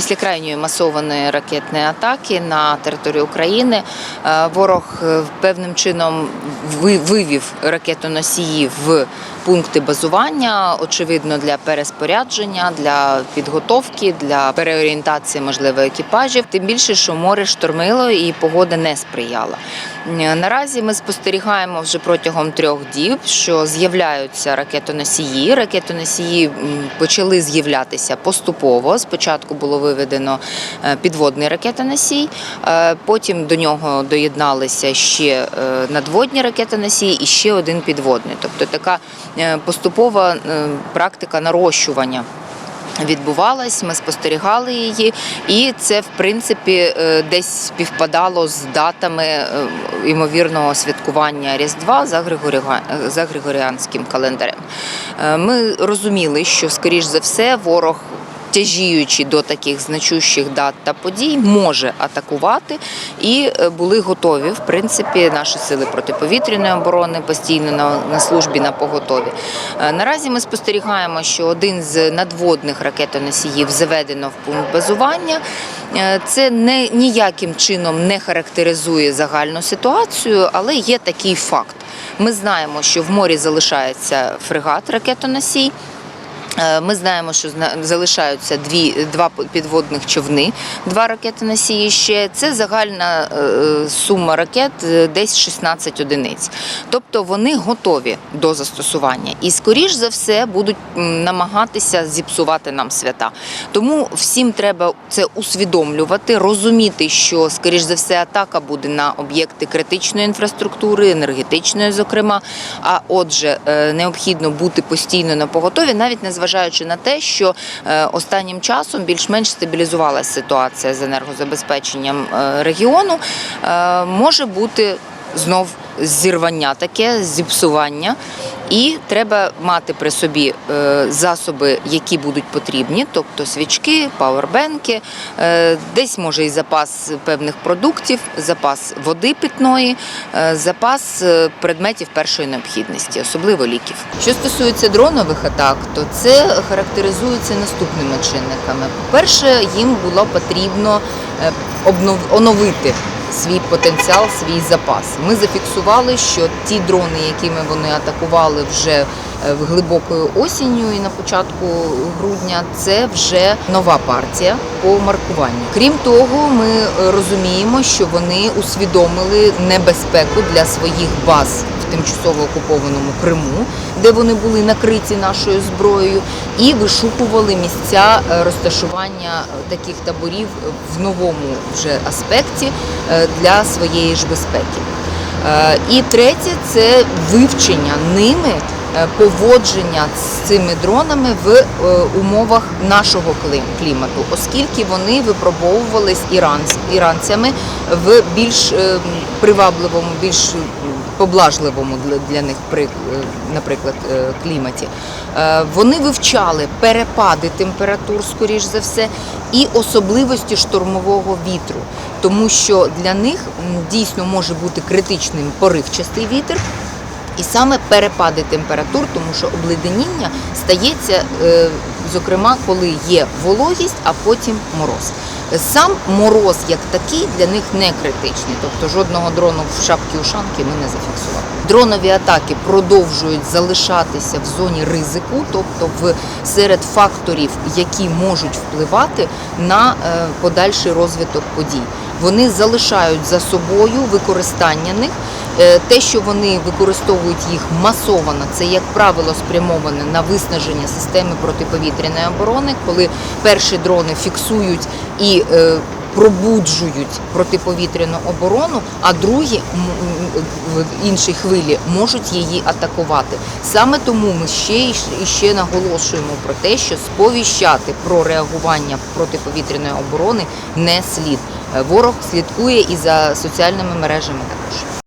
Після крайньої масованої ракетної атаки на територію України е, ворог е, певним чином ви- вивів ракетоносії в пункти базування, очевидно, для переспорядження, для підготовки, для переорієнтації можливо екіпажів. Тим більше, що море штормило і погода не сприяла. Е, Наразі ми спостерігаємо вже протягом трьох діб, що з'являються ракетоносії. Ракетоносії почали з'являтися поступово. Спочатку було виведено е, підводний ракетоносій, е, потім до нього доєдналися ще е, надводні ракетоносії і ще один підводний. Тобто така поступова практика нарощування. Відбувалась, ми спостерігали її, і це в принципі десь співпадало з датами ймовірного святкування Різдва за, Григоріанським календарем. Ми розуміли, що скоріш за все ворог. Тяжіючи до таких значущих дат та подій, може атакувати, і е, були готові. В принципі, наші сили протиповітряної оборони постійно на, на службі на поготові. Е, Наразі ми спостерігаємо, що один з надводних ракетоносіїв заведено в пункт базування. Е, Це не ніяким чином не характеризує загальну ситуацію, але є такий факт. Ми знаємо, що в морі залишається фрегат ракетоносій. Е, Ми знаємо, що залишаються дві, два підводних човни, два ракетоносії ще. Це загальна е, сума ракет е, десь 16 одиниць. Тобто вони готові до застосування і, скоріш за все, будуть намагатися зіпсувати нам свята. Тому всім треба це усвідомлювати, розуміти, що, скоріш за все, атака буде на об'єкти критичної інфраструктури, енергетичної, зокрема. А отже, е, необхідно бути постійно на поготові, навіть незважаючи на те, що е, останнім часом більш-менш стабілізувалася ситуація з енергозабезпеченням е, регіону, е, може бути знов зірвання таке, зіпсування. І треба мати при собі е, засоби, які будуть потрібні, тобто свічки, пауербенки, е, десь може і запас певних продуктів, запас води питної, е, запас предметів першої необхідності, особливо ліків. Що стосується дронових атак, то це характеризується наступними чинниками. По-перше, їм було потрібно оновити свій потенціал, свій запас. Ми зафіксували, що ті дрони, якими вони атакували вже е, глибокою осінню і на початку грудня, це вже нова партія по маркуванню. Крім того, ми розуміємо, що вони усвідомили небезпеку для своїх баз в тимчасово окупованому Криму, де вони були накриті нашою зброєю, і вишукували місця е, розташування е, таких таборів в новому вже аспекті е, для своєї ж безпеки. І третє це вивчення ними поводження з цими дронами в умовах нашого клімату, оскільки вони випробовувались іранц- іранцями в більш привабливому, більш поблажливому для, них е, наприклад, е, кліматі. Е, Вони вивчали перепади температур, скоріш за все, і особливості штормового вітру, тому що для них дійсно може бути критичним поривчастий вітер. І саме перепади температур, тому що обледеніння стається, зокрема, коли є вологість, а потім мороз. Сам мороз як такий для них не критичний, тобто жодного дрону в шапки ушанки ми не зафіксували. Дронові атаки продовжують залишатися в зоні ризику, тобто в серед факторів, які можуть впливати на е, подальший розвиток подій. Вони залишають за собою використання них. Е, Те, що вони використовують їх масовано, це як правило спрямоване на виснаження системи протиповітряної оборони, коли перші дрони фіксують і е, пробуджують протиповітряну оборону, а другі в іншій хвилі можуть її атакувати. Саме тому ми ще і ще наголошуємо про те, що сповіщати про реагування протиповітряної оборони не слід. Е, Ворог слідкує і за соціальними мережами також.